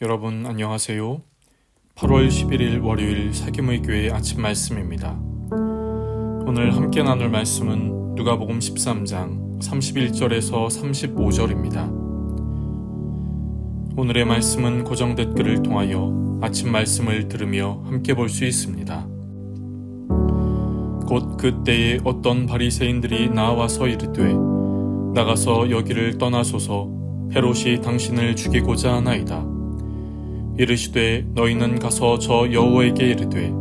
여러분 안녕하세요. 8월 11일 월요일 사기모의 교회 아침 말씀입니다. 오늘 함께 나눌 말씀은 누가복음 13장 31절에서 35절입니다. 오늘의 말씀은 고정 댓글을 통하여 아침 말씀을 들으며 함께 볼 수 있습니다. 곧 그때에 어떤 바리새인들이 나와서 이르되 나가서 여기를 떠나소서 헤롯이 당신을 죽이고자 하나이다. 이르시되 너희는 가서 저 여호에게 이르되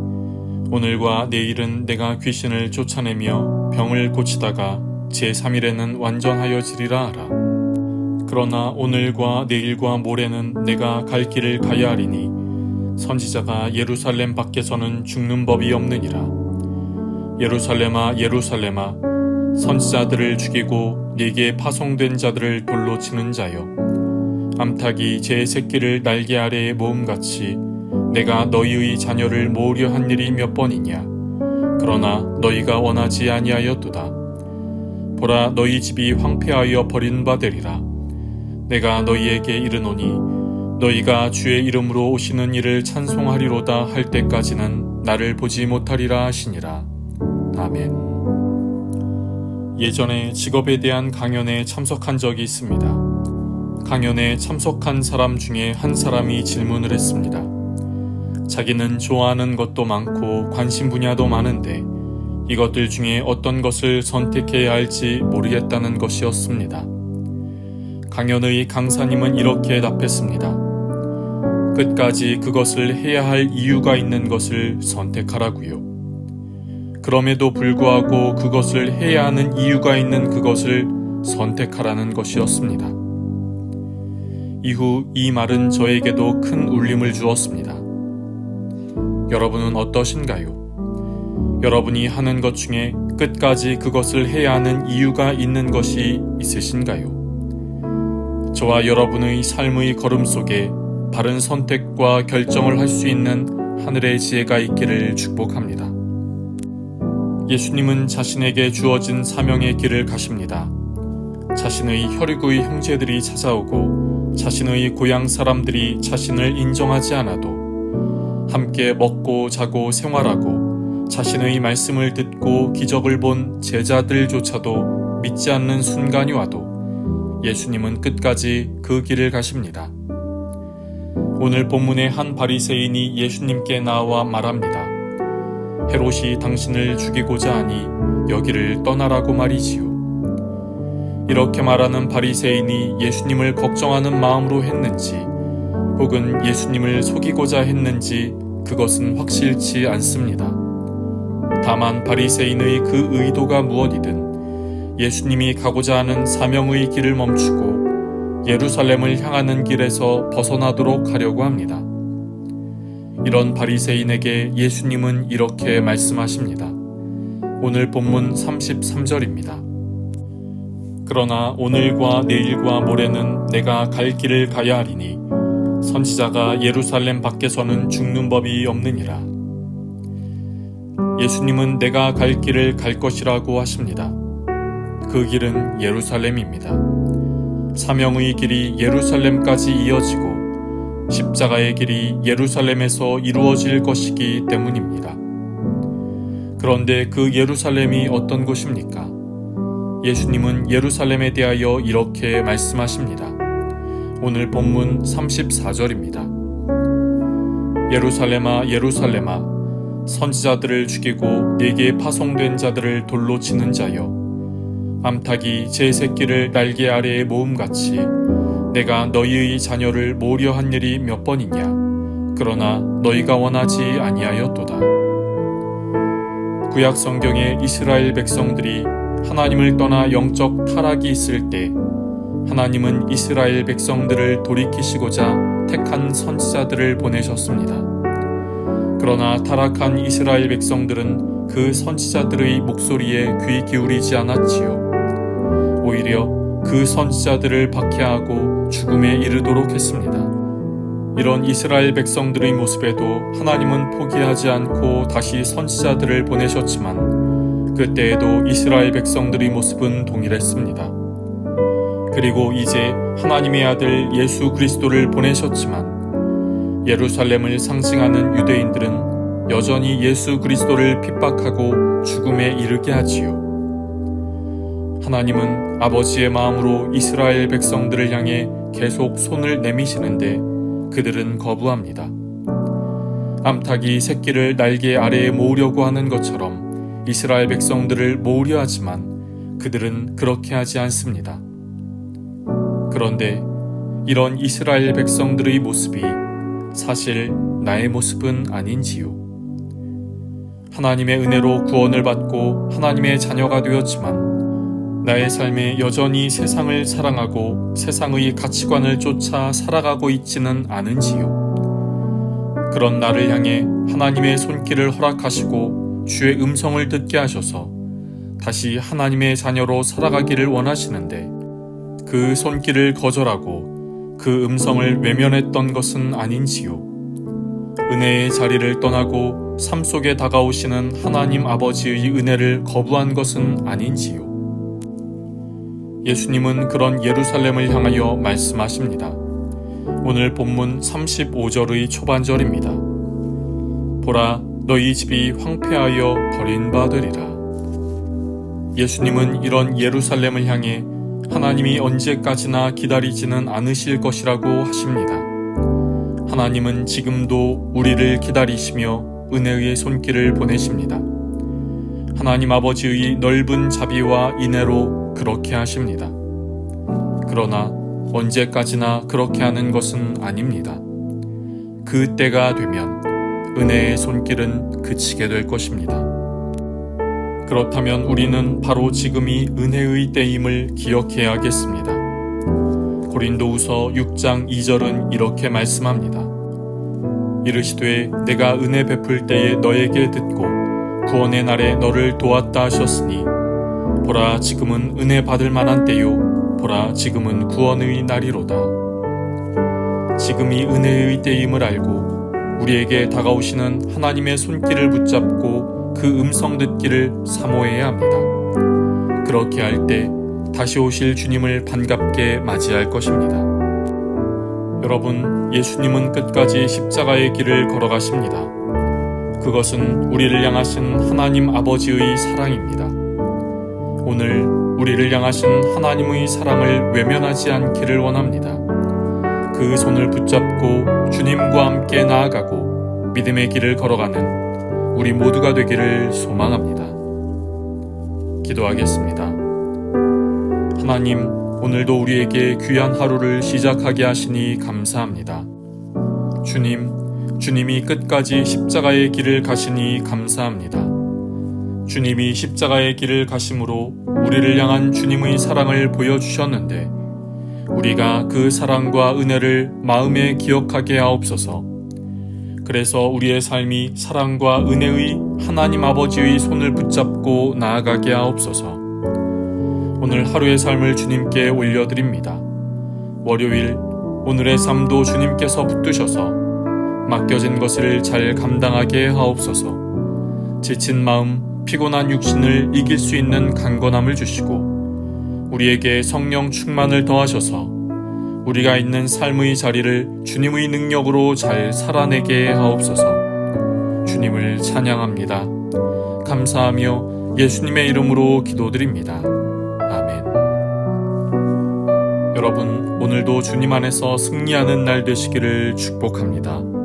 오늘과 내일은 내가 귀신을 쫓아내며 병을 고치다가 제3일에는 완전하여지리라 하라. 그러나 오늘과 내일과 모레는 내가 갈 길을 가야 하리니 선지자가 예루살렘 밖에서는 죽는 법이 없느니라. 예루살렘아 예루살렘아 선지자들을 죽이고 네게 파송된 자들을 돌로 치는 자여 암탉이 제 새끼를 날개 아래에 모음같이 내가 너희의 자녀를 모으려 한 일이 몇 번이냐? 그러나 너희가 원하지 아니하였도다. 보라 너희 집이 황폐하여 버린 바 되리라. 내가 너희에게 이르노니 너희가 주의 이름으로 오시는 이를 찬송하리로다 할 때까지는 나를 보지 못하리라 하시니라. 아멘. 예전에 직업에 대한 강연에 참석한 적이 있습니다. 강연에 참석한 사람 중에 한 사람이 질문을 했습니다. 자기는 좋아하는 것도 많고 관심 분야도 많은데 이것들 중에 어떤 것을 선택해야 할지 모르겠다는 것이었습니다. 강연의 강사님은 이렇게 답했습니다. 끝까지 그것을 해야 할 이유가 있는 것을 선택하라고요. 그럼에도 불구하고 그것을 해야 하는 이유가 있는 그것을 선택하라는 것이었습니다. 이후 이 말은 저에게도 큰 울림을 주었습니다. 여러분은 어떠신가요? 여러분이 하는 것 중에 끝까지 그것을 해야 하는 이유가 있는 것이 있으신가요? 저와 여러분의 삶의 걸음 속에 바른 선택과 결정을 할 수 있는 하늘의 지혜가 있기를 축복합니다. 예수님은 자신에게 주어진 사명의 길을 가십니다. 자신의 혈육의 형제들이 찾아오고 자신의 고향 사람들이 자신을 인정하지 않아도 함께 먹고 자고 생활하고 자신의 말씀을 듣고 기적을 본 제자들조차도 믿지 않는 순간이 와도 예수님은 끝까지 그 길을 가십니다. 오늘 본문의 한 바리새인이 예수님께 나와 말합니다. 헤롯이 당신을 죽이고자 하니 여기를 떠나라고 말이지요. 이렇게 말하는 바리새인이 예수님을 걱정하는 마음으로 했는지 혹은 예수님을 속이고자 했는지 그것은 확실치 않습니다. 다만 바리새인의 그 의도가 무엇이든 예수님이 가고자 하는 사명의 길을 멈추고 예루살렘을 향하는 길에서 벗어나도록 하려고 합니다. 이런 바리새인에게 예수님은 이렇게 말씀하십니다. 오늘 본문 33절입니다. 그러나 오늘과 내일과 모레는 내가 갈 길을 가야 하리니 선지자가 예루살렘 밖에서는 죽는 법이 없느니라. 예수님은 내가 갈 길을 갈 것이라고 하십니다. 그 길은 예루살렘입니다. 사명의 길이 예루살렘까지 이어지고 십자가의 길이 예루살렘에서 이루어질 것이기 때문입니다. 그런데 그 예루살렘이 어떤 곳입니까? 예수님은 예루살렘에 대하여 이렇게 말씀하십니다. 오늘 본문 34절입니다. 예루살렘아 예루살렘아 선지자들을 죽이고 네게 파송된 자들을 돌로 치는 자여 암탉이 제 새끼를 날개 아래에 모음같이 내가 너희의 자녀를 모으려 한 일이 몇 번이냐 그러나 너희가 원하지 아니하였도다 구약 성경에 이스라엘 백성들이 하나님을 떠나 영적 타락이 있을 때 하나님은 이스라엘 백성들을 돌이키시고자 택한 선지자들을 보내셨습니다. 그러나 타락한 이스라엘 백성들은 그 선지자들의 목소리에 귀 기울이지 않았지요. 오히려 그 선지자들을 박해하고 죽음에 이르도록 했습니다. 이런 이스라엘 백성들의 모습에도 하나님은 포기하지 않고 다시 선지자들을 보내셨지만 그때에도 이스라엘 백성들의 모습은 동일했습니다. 그리고 이제 하나님의 아들 예수 그리스도를 보내셨지만 예루살렘을 상징하는 유대인들은 여전히 예수 그리스도를 핍박하고 죽음에 이르게 하지요. 하나님은 아버지의 마음으로 이스라엘 백성들을 향해 계속 손을 내미시는데 그들은 거부합니다. 암탉이 새끼를 날개 아래에 모으려고 하는 것처럼 이스라엘 백성들을 모으려 하지만 그들은 그렇게 하지 않습니다. 그런데 이런 이스라엘 백성들의 모습이 사실 나의 모습은 아닌지요. 하나님의 은혜로 구원을 받고 하나님의 자녀가 되었지만 나의 삶에 여전히 세상을 사랑하고 세상의 가치관을 쫓아 살아가고 있지는 않은지요. 그런 나를 향해 하나님의 손길을 허락하시고 주의 음성을 듣게 하셔서 다시 하나님의 자녀로 살아가기를 원하시는데 그 손길을 거절하고 그 음성을 외면했던 것은 아닌지요. 은혜의 자리를 떠나고 삶 속에 다가오시는 하나님 아버지의 은혜를 거부한 것은 아닌지요. 예수님은 그런 예루살렘을 향하여 말씀하십니다. 오늘 본문 35절의 초반절입니다. 보라, 너희 집이 황폐하여 버림받으리라. 예수님은 이런 예루살렘을 향해 하나님이 언제까지나 기다리지는 않으실 것이라고 하십니다. 하나님은 지금도 우리를 기다리시며 은혜의 손길을 보내십니다. 하나님 아버지의 넓은 자비와 인애로 그렇게 하십니다. 그러나 언제까지나 그렇게 하는 것은 아닙니다. 그 때가 되면 은혜의 손길은 그치게 될 것입니다. 그렇다면 우리는 바로 지금이 은혜의 때임을 기억해야겠습니다. 고린도후서 6장 2절은 이렇게 말씀합니다. 이르시되 내가 은혜 베풀 때에 너에게 듣고 구원의 날에 너를 도왔다 하셨으니 보라 지금은 은혜 받을 만한 때요 보라 지금은 구원의 날이로다. 지금이 은혜의 때임을 알고 우리에게 다가오시는 하나님의 손길을 붙잡고 그 음성 듣기를 사모해야 합니다. 그렇게 할 때 다시 오실 주님을 반갑게 맞이할 것입니다. 여러분, 예수님은 끝까지 십자가의 길을 걸어가십니다. 그것은 우리를 향하신 하나님 아버지의 사랑입니다. 오늘 우리를 향하신 하나님의 사랑을 외면하지 않기를 원합니다. 그 손을 붙잡고 주님과 함께 나아가고 믿음의 길을 걸어가는 우리 모두가 되기를 소망합니다. 기도하겠습니다. 하나님, 오늘도 우리에게 귀한 하루를 시작하게 하시니 감사합니다. 주님, 주님이 끝까지 십자가의 길을 가시니 감사합니다. 주님이 십자가의 길을 가심으로 우리를 향한 주님의 사랑을 보여주셨는데, 우리가 그 사랑과 은혜를 마음에 기억하게 하옵소서. 그래서 우리의 삶이 사랑과 은혜의 하나님 아버지의 손을 붙잡고 나아가게 하옵소서. 오늘 하루의 삶을 주님께 올려드립니다. 월요일, 오늘의 삶도 주님께서 붙드셔서 맡겨진 것을 잘 감당하게 하옵소서. 지친 마음, 피곤한 육신을 이길 수 있는 강건함을 주시고, 우리에게 성령 충만을 더하셔서 우리가 있는 삶의 자리를 주님의 능력으로 잘 살아내게 하옵소서. 주님을 찬양합니다. 감사하며 예수님의 이름으로 기도드립니다. 아멘. 여러분, 오늘도 주님 안에서 승리하는 날 되시기를 축복합니다.